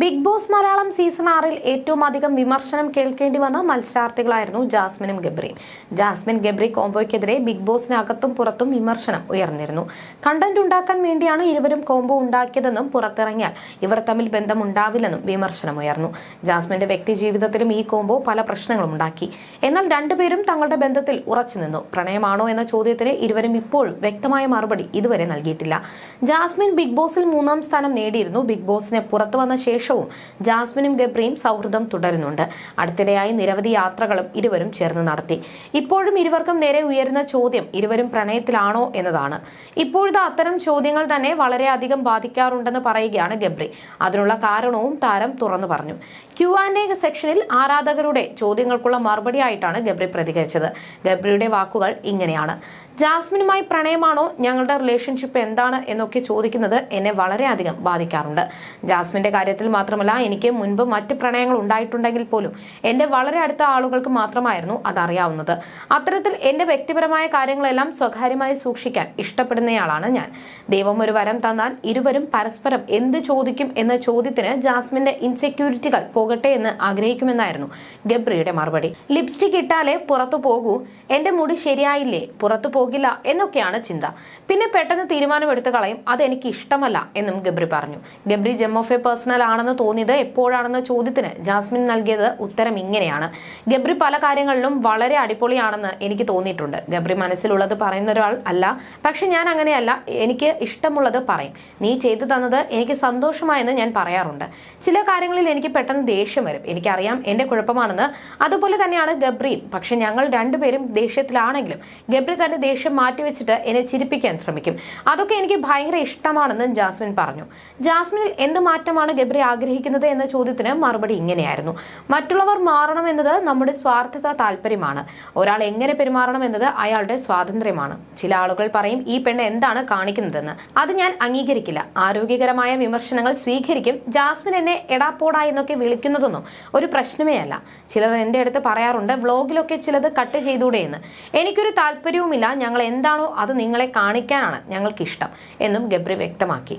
Big boss Malayalam season ആറിൽ ഏറ്റവും അധികം വിമർശനം കേൾക്കേണ്ടി വന്ന മത്സരാർത്ഥികളായിരുന്നു ജാസ്മിനും ഗബ്രിയും. ജാസ്മിൻ ഗബ്രി കോംബോയ്ക്കെതിരെ ബിഗ് ബോസിനകത്തും പുറത്തും വിമർശനം ഉയർന്നിരുന്നു. കണ്ടന്റ് ഉണ്ടാക്കാൻ വേണ്ടിയാണ് ഇരുവരും കോംബോ ഉണ്ടാക്കിയതെന്നും പുറത്തിറങ്ങിയാൽ ഇവർ തമ്മിൽ ബന്ധമുണ്ടാവില്ലെന്നും വിമർശനം ഉയർന്നു. ജാസ്മിന്റെ വ്യക്തി ജീവിതത്തിലും ഈ കോംബോ പല പ്രശ്നങ്ങളും ഉണ്ടാക്കി. എന്നാൽ രണ്ടുപേരും തങ്ങളുടെ ബന്ധത്തിൽ ഉറച്ചുനിന്നു പ്രണയമാണോ എന്ന ചോദ്യത്തിന് ഇരുവരും ഇപ്പോഴും വ്യക്തമായ മറുപടി ഇതുവരെ നൽകിയിട്ടില്ല. ജാസ്മിൻ ബിഗ് ബോസിൽ മൂന്നാം സ്ഥാനം നേടിയിരുന്നു. ബിഗ് ബോസിനെ പുറത്തു വന്ന ശേഷവും ജാസ്മിനും ഗബ്രിയും സൗഹൃദം തുടരുന്നുണ്ട്. അടുത്തിടെയായി നിരവധി യാത്രകളും ഇരുവരും ചേർന്ന് നടത്തി. ഇപ്പോഴും ഇരുവർക്കും നേരെ ഉയരുന്ന ചോദ്യം ഇരുവരും പ്രണയത്തിലാണോ എന്നതാണ്. ഇപ്പോഴത്തെ അത്തരം ചോദ്യങ്ങൾ തന്നെ വളരെയധികം ബാധിക്കാറുണ്ടെന്ന് പറയുകയാണ് ഗബ്രി. അതിനുള്ള കാരണവും താരം തുറന്നു പറഞ്ഞു. ക്യു ആൻഡ് എ സെക്ഷനിൽ ആരാധകരുടെ ചോദ്യങ്ങൾക്കുള്ള മറുപടിയായിട്ടാണ് ഗബ്രി പ്രതികരിച്ചത്. ഗബ്രിയുടെ വാക്കുകൾ ഇങ്ങനെയാണ്. ജാസ്മിനുമായി പ്രണയമാണോ ഞങ്ങളുടെ റിലേഷൻഷിപ്പ് എന്താണ് എന്നൊക്കെ ചോദിക്കുന്നത് എന്നെ വളരെയധികം ബാധിക്കാറുണ്ട്. ജാസ്മിന്റെ കാര്യത്തിൽ മാത്രമല്ല എനിക്ക് മുൻപ് മറ്റ് പ്രണയങ്ങൾ ഉണ്ടായിട്ടുണ്ടെങ്കിൽ പോലും എന്റെ വളരെ അടുത്ത ആളുകൾക്ക് മാത്രമായിരുന്നു അതറിയാവുന്നത്. അത്തരത്തിൽ എന്റെ വ്യക്തിപരമായ കാര്യങ്ങളെല്ലാം സ്വകാര്യമായി സൂക്ഷിക്കാൻ ഇഷ്ടപ്പെടുന്നയാളാണ് ഞാൻ. ദൈവം ഒരു വരം തന്നാൽ ഇരുവരും പരസ്പരം എന്ത് ചോദിക്കും എന്ന ചോദ്യത്തിന് ജാസ്മിന്റെ ഇൻസെക്യൂരിറ്റികൾ പോകട്ടെ എന്ന് ആഗ്രഹിക്കുമെന്നായിരുന്നു ഗബ്രിയുടെ മറുപടി. ലിപ്സ്റ്റിക് ഇട്ടാലേ പുറത്തു പോകൂ. എന്റെ മുടി ശരിയായില്ലേ? പുറത്തു പോകില്ല എന്നൊക്കെയാണ് ചിന്ത. പിന്നെ പെട്ടെന്ന് തീരുമാനമെടുത്ത് കളയും. അത് എനിക്ക് ഇഷ്ടമല്ല എന്നും ഗബ്രി പറഞ്ഞു. Gabri gem of a personal ആണെന്ന് തോന്നിയത് എപ്പോഴാണെന്ന ചോദ്യത്തിന് ജാസ്മിൻ നൽകിയത് ഉത്തരം ഇങ്ങനെയാണ്. ഗബ്രി പല കാര്യങ്ങളിലും വളരെ അടിപൊളിയാണെന്ന് എനിക്ക് തോന്നിയിട്ടുണ്ട്. ഗബ്രി മനസ്സിലുള്ളത് പറയുന്ന ഒരാൾ അല്ല. പക്ഷെ ഞാൻ അങ്ങനെയല്ല. എനിക്ക് ഇഷ്ടമുള്ളത് പറയും. നീ ചെയ്തു തന്നത് എനിക്ക് സന്തോഷമായെന്ന് ഞാൻ പറയാറുണ്ട്. ചില കാര്യങ്ങളിൽ എനിക്ക് പെട്ടെന്ന് ദേഷ്യം വരും. എനിക്കറിയാം എന്റെ കുഴപ്പമാണെന്ന്. അതുപോലെ തന്നെയാണ് ഗബ്രിയും. പക്ഷെ ഞങ്ങൾ രണ്ടുപേരും ദേഷ്യത്തിലാണെങ്കിലും ഗബ്രി തന്റെ ദേഷ്യം മാറ്റിവെച്ചിട്ട് എന്നെ ചിരിപ്പിക്കാൻ ശ്രമിക്കും. അതൊക്കെ എനിക്ക് ഭയങ്കര ഇഷ്ടമാണെന്ന് ജാസ്മിൻ പറഞ്ഞു. ജാസ്മിനിൽ എന്ത് മാറ്റമാണ് ഗബ്രി ആഗ്രഹിക്കുന്നത് എന്ന ചോദ്യത്തിന് മറുപടി ഇങ്ങനെയായിരുന്നു. മറ്റുള്ളവർ മാറണം എന്നത് നമ്മുടെ സ്വാർത്ഥത താല്പര്യമാണ്. ഒരാൾ എങ്ങനെ പെരുമാറണം എന്നത് അയാളുടെ സ്വാതന്ത്ര്യമാണ്. ചില ആളുകൾ പറയും ഈ പെണ്ണ് എന്താണ് കാണിക്കുന്നതെന്ന്? അത് ഞാൻ അംഗീകരിക്കില്ല. ആരോഗ്യകരമായ വിമർശനങ്ങൾ സ്വീകരിക്കും. ജാസ്മിൻ എന്നെ എടാപ്പോടാ എന്നൊക്കെ വിളിക്കുന്നതൊന്നും ഒരു പ്രശ്നമേ അല്ല. ചിലർ എന്റെ അടുത്ത് പറയാറുണ്ട് വ്ളോഗിലൊക്കെ ചിലത് കട്ട് ചെയ്തൂടെ എന്ന്. എനിക്കൊരു താല്പര്യവുമില്ല. ഞങ്ങൾ എന്താണോ അത് നിങ്ങളെ കാണിക്കാനാണ് ഞങ്ങൾക്കിഷ്ടം എന്നും ഗബ്രി വ്യക്തമാക്കി.